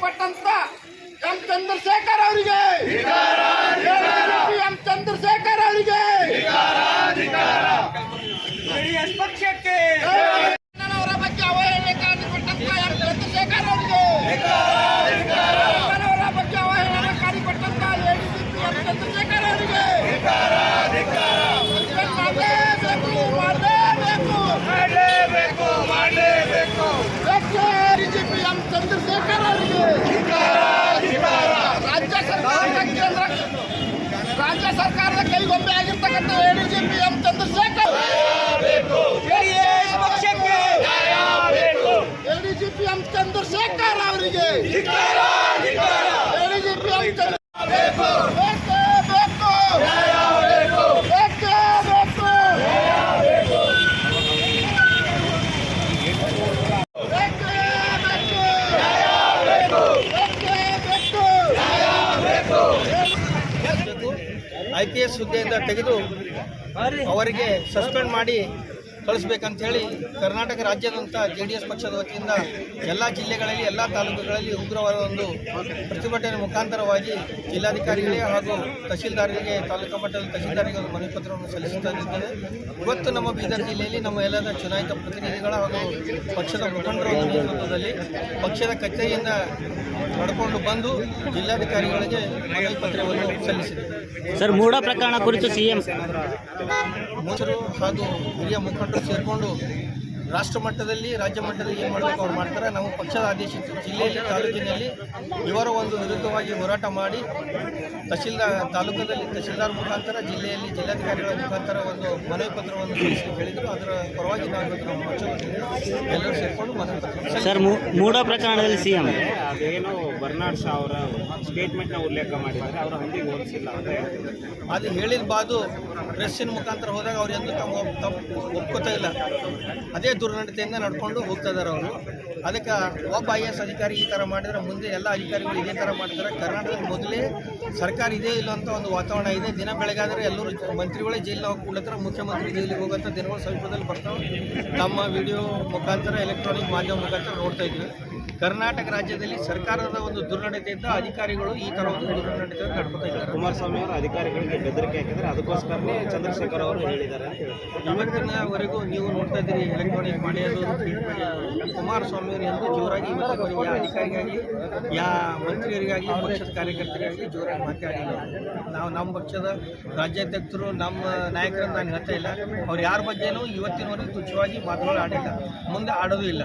ಹೇಳನಕಾರಿ ಕೊಟ್ಟಂತ ಎಂ ಚಂದ್ರಶೇಖರ್ ಅವರಿಗೆ. ಎಂ ಚಂದ್ರಶೇಖರ್ ಅವರಿಗೆ. ಜೆಡಿಎಸ್ ಪಕ್ಷಕ್ಕೆ. ಅವರ ಬಗ್ಗೆ ಅವಹೇಳನಕಾರಿ ಕೊಟ್ಟಂತ ಎಂ ಚಂದ್ರಶೇಖರ್ ಅವರಿಗೆ. ಅವರ ಬಗ್ಗೆ ಅವಹೇಳನಕಾರಿ ಕೊಟ್ಟಂತ ಎಡಿಜಿಪಿ ಎಂ ಚಂದ್ರಶೇಖರ್ ಅವರಿಗೆ. ಮಾಡಲೇಬೇಕು ಮಾಡಲೇಬೇಕು. ಮಾಡಲೇಬೇಕು ಬಿಜೆಪಿ ಎಂ ಚಂದ್ರಶೇಖರ್ ಅವರಿಗೆ ರಾಜ್ಯ ಸರ್ಕಾರದ ಕೇಂದ್ರ ರಾಜ್ಯ ಕೈಗೊಂಬೆ ಆಗಿರ್ತಕ್ಕಂಥ ADGP M Chandrashekhar. ADGP M Chandrashekhar ಅವರಿಗೆ. ತೆಗೆದು ಅವರಿಗೆ ಸಸ್ಪೆಂಡ್ ಮಾಡಿ ಕಳಿಸ್ಬೇಕಂತ ಹೇಳಿ ಕರ್ನಾಟಕ ರಾಜ್ಯದಂಥ ಜೆ ಡಿ ಎಸ್ ಪಕ್ಷದ ವತಿಯಿಂದ ಎಲ್ಲ ಜಿಲ್ಲೆಗಳಲ್ಲಿ, ಎಲ್ಲ ತಾಲೂಕುಗಳಲ್ಲಿ ಉಗ್ರವಾದ ಒಂದು ಪ್ರತಿಭಟನೆ ಮುಖಾಂತರವಾಗಿ ಜಿಲ್ಲಾಧಿಕಾರಿಗಳಿಗೆ ಹಾಗೂ ತಹಶೀಲ್ದಾರರಿಗೆ ತಾಲೂಕು ಮಟ್ಟದ ತಹಶೀಲ್ದಾರಿಗೆ ಒಂದು ಮನವಿ ಪತ್ರವನ್ನು ಸಲ್ಲಿಸುತ್ತಾ ಇದ್ದೇವೆ ಇವತ್ತು ನಮ್ಮ ಬೀದರ್ ಜಿಲ್ಲೆಯಲ್ಲಿ ನಮ್ಮ ಎಲ್ಲದ ಚುನಾಯಿತ ಪ್ರತಿನಿಧಿಗಳ ಹಾಗೂ ಪಕ್ಷದ ಮುಖಂಡರ ನೇತೃತ್ವದಲ್ಲಿ ಪಕ್ಷದ ಕಚೇರಿಯಿಂದ ನಡ್ಕೊಂಡು ಬಂದು ಜಿಲ್ಲಾಧಿಕಾರಿಗಳಿಗೆ ಮನವಿ ಪತ್ರವನ್ನು ಸಲ್ಲಿಸಿದೆ. ಸರ್ ಮೂಡ ಪ್ರಕರಣ ಕುರಿತು ಸಿಎಂ ಮುಖಂಡರು ಹಾಗೂ ಹಿರಿಯ ಮುಖಂಡರು ಸೇರಿಕೊಂಡು ರಾಷ್ಟ್ರ ಮಟ್ಟದಲ್ಲಿ ರಾಜ್ಯ ಮಟ್ಟದಲ್ಲಿ ಏನು ಮಾಡಬೇಕು ಅವ್ರು ಮಾಡ್ತಾರೆ. ನಾವು ಪಕ್ಷದ ಆದೇಶ ಜಿಲ್ಲೆಯಲ್ಲಿ ತಾಲೂಕಿನಲ್ಲಿ ಇವರ ಒಂದು ವಿರುದ್ಧವಾಗಿ ಹೋರಾಟ ಮಾಡಿ ತಹಶೀಲ್ದಾರ್ ತಾಲೂಕದಲ್ಲಿ ತಹಶೀಲ್ದಾರ್ ಮುಖಾಂತರ ಜಿಲ್ಲೆಯಲ್ಲಿ ಜಿಲ್ಲಾಧಿಕಾರಿಗಳ ಮುಖಾಂತರ ಒಂದು ಮನವಿ ಪತ್ರವನ್ನು ಹೇಳಿದರು. ಅದರ ಪರವಾಗಿ ನಾವು ಇವತ್ತು ನಮ್ಮ ಪಕ್ಷದ ಎಲ್ಲರೂ ಸೇರಿಕೊಂಡು ಮನವಿ ಪತ್ರ ಸರ್ ಮೂಡ ಪ್ರಕರಣದಲ್ಲಿ ಸಿಎಂ. ಅದೇನು ಬರ್ನಾಡ್ ಶಾ ಅವರ ಸ್ಟೇಟ್ಮೆಂಟ್ನ ಉಲ್ಲೇಖ ಮಾಡಿದ್ದಾರೆ. ಅವರು ಹಂದಿಗೆ ಹೋಲಿಸಿಲ್ಲ ಅಂದರೆ ಅದು ಅದು ಬಾದು ಪ್ರೆಸ್ಸಿನ ಮುಖಾಂತರ ಹೋದಾಗ ಅವ್ರು ಎಂದು ತಮ್ಮ ತಪ್ಪು ಒಪ್ಕೋತಾ ಇಲ್ಲ. ಅದೇ ದುರ್ನಡತೆಯಿಂದ ನಡ್ಕೊಂಡು ಹೋಗ್ತಾ ಇದ್ದಾರೆ ಅವರು. ಅದಕ್ಕೆ ಒಬ್ಬ ಐ ಎಸ್ ಅಧಿಕಾರಿ ಈ ಥರ ಮಾಡಿದ್ರೆ ಮುಂದೆ ಎಲ್ಲ ಅಧಿಕಾರಿಗಳು ಇದೇ ಥರ ಮಾಡ್ತಾರೆ. ಕರ್ನಾಟಕದ ಮೊದಲೇ ಸರ್ಕಾರ ಇದೇ ಇಲ್ಲ ಅಂತ ಒಂದು ವಾತಾವರಣ ಇದೆ. ದಿನ ಬೆಳಗಾದರೆ ಎಲ್ಲರೂ ಮಂತ್ರಿಗಳೇ ಜೈಲಿನ ಹೋಗಿ ಕುಳ್ಳತ್ರ ಮುಖ್ಯಮಂತ್ರಿ ಜೈಲಿಗೆ ಹೋಗುತ್ತೆ ದಿನಗಳು ಸಮೀಪದಲ್ಲಿ ಬರ್ತಾವೆ. ತಮ್ಮ ವಿಡಿಯೋ ಮುಖಾಂತರ ಎಲೆಕ್ಟ್ರಾನಿಕ್ ಮಾಧ್ಯಮ ಮುಖಾಂತರ ನೋಡ್ತಾ ಇದ್ವಿ ಕರ್ನಾಟಕ ರಾಜ್ಯದಲ್ಲಿ ಸರ್ಕಾರದ ಒಂದು ದುರ್ನಡತೆಯಿಂದ ಅಧಿಕಾರಿಗಳು ಈ ಥರ ಒಂದು ದುರ್ನಡತೆಯನ್ನು ನಡ್ಕೊತಾ ಇದ್ದಾರೆ. ಕುಮಾರಸ್ವಾಮಿ ಅವರು ಅಧಿಕಾರಿಗಳಿಗೆ ಬೆದರಿಕೆ ಹಾಕಿದ್ರೆ ಅದಕ್ಕೋಸ್ಕರನೇ ಚಂದ್ರಶೇಖರ್ ಅವರು ಹೇಳಿದ್ದಾರೆ ಇವತ್ತಿನವರೆಗೂ ನೀವು ನೋಡ್ತಾ ಇದ್ದೀರಿ ಎಲೆಕ್ಟ್ರಾನಿಕ್ ಮಾಡಿ ಪ್ರಿಂಟ್ ಮಾಡಿಯೋದು ಕುಮಾರಸ್ವಾಮಿ ಅವರು ಎಂದು ಜೋರಾಗಿ ಯಾವ ಅಧಿಕಾರಿಗಾಗಿ ಯಾವ ಮಂತ್ರಿಯರಿಗಾಗಿ ಪಕ್ಷದ ಕಾರ್ಯಕರ್ತರಿಗಾಗಿ ಜೋರಾಗಿ ಮಾತಾಡಿಲ್ಲ. ನಾವು ನಮ್ಮ ಪಕ್ಷದ ರಾಜ್ಯಾಧ್ಯಕ್ಷರು ನಮ್ಮ ನಾಯಕರನ್ನು ನಾನು ಹೇಳ್ತಾ ಇಲ್ಲ. ಅವ್ರು ಯಾರ ಬಗ್ಗೆನೂ ಇವತ್ತಿನವರೆಗೂ ತುಚ್ಛವಾಗಿ ಮಾತುಗಳು ಆಡಿಲ್ಲ. ಮುಂದೆ ಆಡೋದು ಇಲ್ಲ.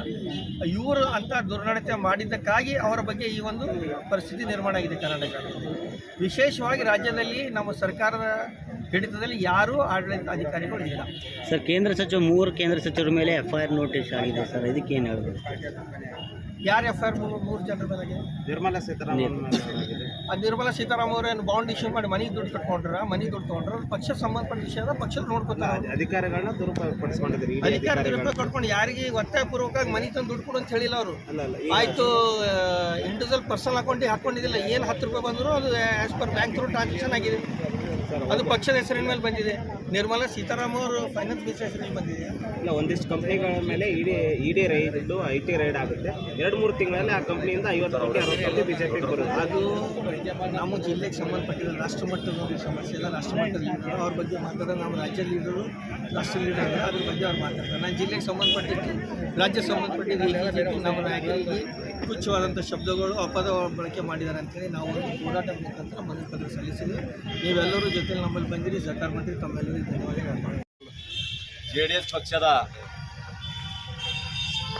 ಇವರು ಅಂತ ದುರ್ನಡತೆ ಮಾಡಿದ್ದಕ್ಕಾಗಿ ಅವರ ಬಗ್ಗೆ ಈ ಒಂದು ಪರಿಸ್ಥಿತಿ ನಿರ್ಮಾಣ ಆಗಿದೆ ಕರ್ನಾಟಕ. ವಿಶೇಷವಾಗಿ ರಾಜ್ಯದಲ್ಲಿ ನಮ್ಮ ಸರ್ಕಾರದ ಹಿಡಿತದಲ್ಲಿ ಯಾರೂ ಆಡಳಿತ ಅಧಿಕಾರಿಗಳು ಇಲ್ಲ. ಸರ್ ಕೇಂದ್ರ ಸಚಿವ ಮೂರು ಕೇಂದ್ರ ಸಚಿವರ ಮೇಲೆ ಎಫ್ ಐ ಆರ್ ನೋಟಿಸ್ ಆಗಿದೆ ಸರ್. ಇದಕ್ಕೆ ಏನು ಹೇಳ್ಬೋದು? ಯಾರು ಎಫ್ ಐ ಆರ್ ಮೂರು ಜನರ ಮೇಲೆ ನಿರ್ಮಲಾ ಸೀತಾರಾಮನ್ ಆ ನಿರ್ಮಲಾ ಸೀತಾರಾಮ್ ಅವರೇನು ಬಾಂಡ್ ಇಶ್ಯೂ ಮಾಡಿ ಮನೆಗೆ ದುಡ್ಡು ಕಟ್ಕೊಂಡ್ರ? ಮನೆಗೆ ದುಡ್ಡು ತೊಗೊಂಡ್ರ? ಅದು ಪಕ್ಷ ಸಂಬಂಧಪಟ್ಟ ವಿಷಯ ಅದ ಪಕ್ಷ ನೋಡ್ಕೊತಾರೆ. ಅಧಿಕಾರಿಗಳನ್ನ ದುರುಪಡಿಸ್ಕೊಂಡಿದ್ದಾರೆ ಇಡೀ ದುರುಪಯೋಗ ಕಟ್ಕೊಂಡು ಯಾರಿಗೆ ಒತ್ತಾಯಪೂರ್ವಕವಾಗಿ ಮನೆ ತಂದು ದುಡ್ಡು ಕೊಡು ಅಂತ ಹೇಳಿಲ್ಲ ಅವರು. ಆಯಿತು ಇಂಡಿವಿಜುವಲ್ ಪರ್ಸನಲ್ ಅಕೌಂಟಿಗೆ ಹಾಕೊಂಡಿದ್ದಿಲ್ಲ ಏನು ಹತ್ತು ರೂಪಾಯಿ ಬಂದರೂ ಅದು as per bank through transaction ಆಗಿದೆ. ಅದು ಪಕ್ಷದ ಹೆಸರಿನ ಮೇಲೆ ಬಂದಿದೆ. ನಿರ್ಮಲಾ ಸೀತಾರಾಮ್ ಅವರು ಫೈನಾನ್ಸ್ ಮಿನಿಸ್ಟರ್ ಹೆಸರಿನ ಬಂದಿದೆ. ಇಲ್ಲ ಒಂದಿಷ್ಟು ಕಂಪ್ನಿಗಳ ಮೇಲೆ ED ED raid I T raid ಆಗುತ್ತೆ. ಎರಡು ಮೂರು ತಿಂಗಳಲ್ಲಿ ಆ ಕಂಪ್ನಿಯಿಂದ ಐವತ್ತು ಕೋಟಿ ಅರವತ್ತು ಕೋಟಿ ಪಿ ಬರುತ್ತೆ. ಅದು ನಮ್ಮ ಜಿಲ್ಲೆಗೆ ಸಂಬಂಧಪಟ್ಟಿದ ರಾಷ್ಟ್ರ ಮಟ್ಟದ ಒಂದು ಸಮಸ್ಯೆ ಇಲ್ಲ. ರಾಷ್ಟ್ರ ಮಟ್ಟದ ಲೀಡರ್ ಅವ್ರ ಬಗ್ಗೆ ಮಾತಾಡೋದು ನಮ್ಮ ರಾಜ್ಯ ಲೀಡರು ರಾಷ್ಟ್ರ ಲೀಡರ್ ಅದ್ರ ಬಗ್ಗೆ ಅವ್ರು ಮಾತಾಡ್ತಾರೆ. ನಾನು ಜಿಲ್ಲೆಗೆ ಸಂಬಂಧಪಟ್ಟಿದ್ದು ರಾಜ್ಯ ಸಂಬಂಧಪಟ್ಟಿದ್ದು ನಮ್ಮ ನಾಯಕರಿಗೆ ತುಚ್ಛವಾದಂಥ ಶಬ್ದಗಳು ಅಪದ ಬಳಕೆ ಮಾಡಿದ್ದಾರೆ ಅಂತೇಳಿ ನಾವು ಒಂದು ಹೋರಾಟದ ಮುಖಾಂತರ ಮನವಿ ಪತ್ರ ಸಲ್ಲಿಸಿದ್ವಿ. ನೀವೆಲ್ಲರೂ ಜೊತೆಲಿ ನಮ್ಮಲ್ಲಿ ಬಂದಿರಿ ಸರ್ಕಾರ ಮಂತ್ರಿ ಧನ್ಯವಾದಗಳು ಜೆ ಡಿ ಎಸ್ ಪಕ್ಷದ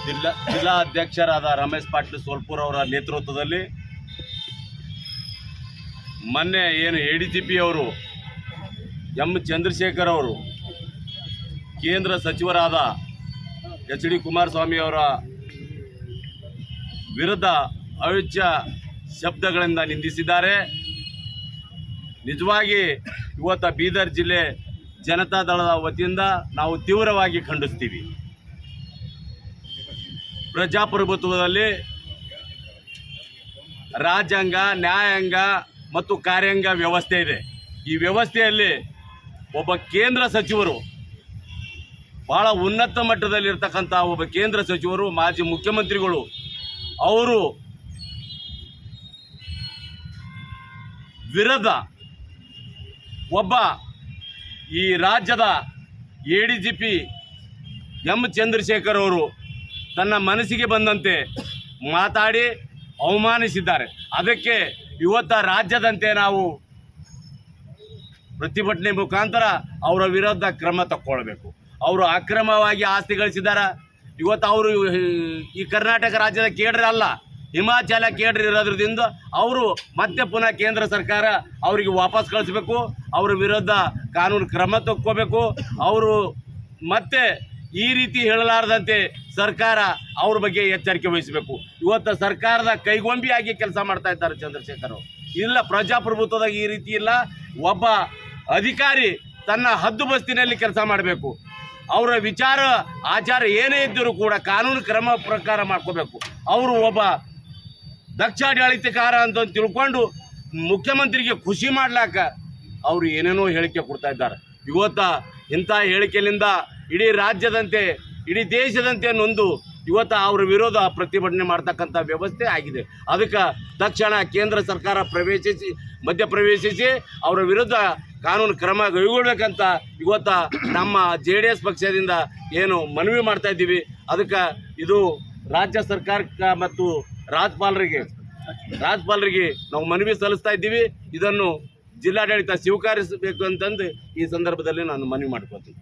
ಜಿಲ್ಲಾ ಜಿಲ್ಲಾ ಅಧ್ಯಕ್ಷರಾದ ರಮೇಶ್ ಪಾಟೀಲ್ ಸೋಲ್ಪುರ್ ಅವರ ನೇತೃತ್ವದಲ್ಲಿ ಮೊನ್ನೆ ಏನು ಎ ಡಿ ಜಿ ಪಿ ಅವರು, ಎಂ ಚಂದ್ರಶೇಖರ್ ಅವರು, ಕೇಂದ್ರ ಸಚಿವರಾದ ಎಚ್ ಡಿ ಕುಮಾರಸ್ವಾಮಿ ಅವರ ವಿರುದ್ಧ ಅವಿಚ್ಯ ಶಬ್ದಗಳಿಂದ ನಿಂದಿಸಿದ್ದಾರೆ. ನಿಜವಾಗಿ ಇವತ್ತು ಬೀದರ್ ಜಿಲ್ಲೆ ಜನತಾ ದಳದ ವತಿಯಿಂದ ನಾವು ತೀವ್ರವಾಗಿ ಖಂಡಿಸ್ತೀವಿ. ಪ್ರಜಾಪ್ರಭುತ್ವದಲ್ಲಿ ರಾಜ್ಯಾಂಗ, ನ್ಯಾಯಾಂಗ ಮತ್ತು ಕಾರ್ಯಾಂಗ ವ್ಯವಸ್ಥೆ ಇದೆ. ಈ ವ್ಯವಸ್ಥೆಯಲ್ಲಿ ಒಬ್ಬ ಕೇಂದ್ರ ಸಚಿವರು, ಬಹಳ ಉನ್ನತ ಮಟ್ಟದಲ್ಲಿರ್ತಕ್ಕಂಥ ಒಬ್ಬ ಕೇಂದ್ರ ಸಚಿವರು, ಮಾಜಿ ಮುಖ್ಯಮಂತ್ರಿಗಳು, ಅವರು ವಿರುದ್ಧ ಒಬ್ಬ ಈ ರಾಜ್ಯದ A D G P M Chandrashekhar ಅವರು ತನ್ನ ಮನಸ್ಸಿಗೆ ಬಂದಂತೆ ಮಾತಾಡಿ ಅವಮಾನಿಸಿದ್ದಾರೆ. ಅದಕ್ಕೆ ಇವತ್ತ ರಾಜ್ಯದಂತೆ ನಾವು ಪ್ರತಿಭಟನೆ ಮುಖಾಂತರ ಅವರ ವಿರುದ್ಧ ಕ್ರಮ ತಕ್ಕೊಳ್ಬೇಕು. ಅವರು ಅಕ್ರಮವಾಗಿ ಆಸ್ತಿ ಗಳಿಸಿದ್ದಾರೆ? ಇವತ್ತು ಅವರು ಈ ಕರ್ನಾಟಕ ರಾಜ್ಯದ ಕೇಡ್ರೆ ಅಲ್ಲ. ಹಿಮಾಚಲ ಕೇಡ್ರಿ ಇರೋದ್ರಿಂದ ಅವರು ಮತ್ತೆ ಪುನಃ ಕೇಂದ್ರ ಸರ್ಕಾರ ಅವರಿಗೆ ವಾಪಸ್ ಕಳಿಸ್ಬೇಕು. ಅವರ ವಿರುದ್ಧ ಕಾನೂನು ಕ್ರಮ ತಕ್ಕೋಬೇಕು. ಅವರು ಮತ್ತೆ ಈ ರೀತಿ ಹೇಳಲಾರದಂತೆ ಸರ್ಕಾರ ಅವ್ರ ಬಗ್ಗೆ ಎಚ್ಚರಿಕೆ ವಹಿಸಬೇಕು. ಇವತ್ತು ಸರ್ಕಾರದ ಕೈಗೊಂಬಿಯಾಗಿ ಕೆಲಸ ಮಾಡ್ತಾ ಇದ್ದಾರೆ ಚಂದ್ರಶೇಖರ್. ಇಲ್ಲ, ಪ್ರಜಾಪ್ರಭುತ್ವದಾಗ ಈ ರೀತಿ ಇಲ್ಲ. ಒಬ್ಬ ಅಧಿಕಾರಿ ತನ್ನ ಹದ್ದು ಬಸ್ತಿನಲ್ಲಿ ಕೆಲಸ ಮಾಡಬೇಕು. ಅವರ ವಿಚಾರ, ಆಚಾರ ಏನೇ ಇದ್ದರೂ ಕೂಡ ಕಾನೂನು ಕ್ರಮ ಪ್ರಕಾರ ಮಾಡ್ಕೋಬೇಕು. ಅವರು ಒಬ್ಬ ದಕ್ಷಾಡಳಿತಕಾರ ಅಂತ ತಿಳ್ಕೊಂಡು ಮುಖ್ಯಮಂತ್ರಿಗೆ ಖುಷಿ ಮಾಡ್ಲಾಕ ಅವರು ಏನೇನೋ ಹೇಳಿಕೆ ಕೊಡ್ತಾ ಇದ್ದಾರೆ. ಇವತ್ತ ಇಂಥ ಹೇಳಿಕೆಯಿಂದ ಇಡೀ ರಾಜ್ಯದಂತೆ, ಇಡೀ ದೇಶದಂತೆ ನೊಂದು ಇವತ್ತು ಅವರ ವಿರೋಧ ಪ್ರತಿಭಟನೆ ಮಾಡ್ತಕ್ಕಂಥ ವ್ಯವಸ್ಥೆ ಆಗಿದೆ. ಅದಕ್ಕೆ ತಕ್ಷಣ ಕೇಂದ್ರ ಸರ್ಕಾರ ಪ್ರವೇಶಿಸಿ ಮಧ್ಯಪ್ರವೇಶಿಸಿ ಅವರ ವಿರುದ್ಧ ಕಾನೂನು ಕ್ರಮ ಕೈಗೊಳ್ಬೇಕಂತ ಇವತ್ತ ನಮ್ಮ ಜೆ ಡಿ ಎಸ್ ಪಕ್ಷದಿಂದ ಏನು ಮನವಿ ಮಾಡ್ತಾ ಇದ್ದೀವಿ. ಅದಕ್ಕೆ ಇದು ರಾಜ್ಯ ಸರ್ಕಾರಕ್ಕೆ ಮತ್ತು ರಾಜ್ಪಾಲರಿಗೆ ರಾಜ್ಪಾಲರಿಗೆ ನಾವು ಮನವಿ ಸಲ್ಲಿಸ್ತಾ ಇದ್ದೀವಿ. ಇದನ್ನು ಜಿಲ್ಲಾಡಳಿತ ಸ್ವೀಕರಿಸಬೇಕು ಅಂತಂದು ಈ ಸಂದರ್ಭದಲ್ಲಿ ನಾನು ಮನವಿ ಮಾಡ್ಕೊತೀನಿ